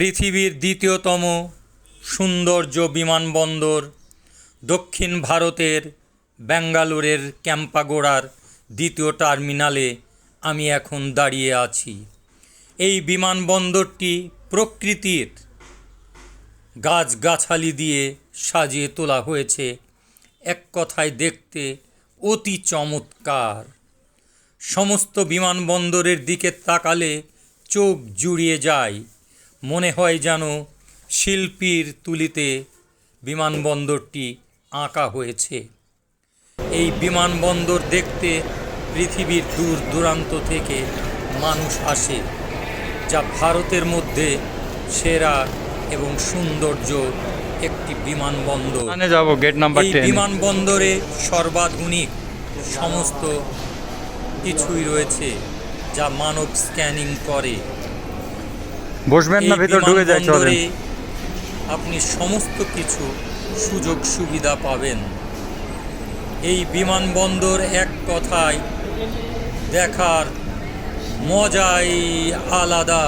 পৃথিবীর দ্বিতীয়তম সৌন্দর্য বিমানবন্দর দক্ষিণ ভারতের ব্যাঙ্গালোরের ক্যাম্পাগোড়ার দ্বিতীয় টার্মিনালে আমি এখন দাঁড়িয়ে আছি। এই বিমানবন্দরটি প্রকৃতির গাছগাছালি দিয়ে সাজিয়ে তোলা হয়েছে। এক কথায় দেখতে অতি চমৎকার। সমস্ত বিমানবন্দরের দিকে তাকালে চোখ জুড়িয়ে যায়। মনে হয় যেন শিল্পীর তুলিতে বিমানবন্দরটি আঁকা হয়েছে। এই বিমানবন্দর দেখতে পৃথিবীর দূর দূরান্ত থেকে মানুষ আসে যা ভারতের মধ্যে সেরা এবং সৌন্দর্য একটি বিমানবন্দর। যাব গেট নাম্বার এই বিমানবন্দরে সর্বাধুনিক সমস্ত কিছুই রয়েছে যা মানব স্ক্যানিং করে। বসবেন না ভিতর ঢুকে যাই চলেন। আপনি সমস্ত কিছু সুযোগ সুবিধা পাবেন। এই বিমানবন্দর এক কথায় দেখার মজাই আলাদা।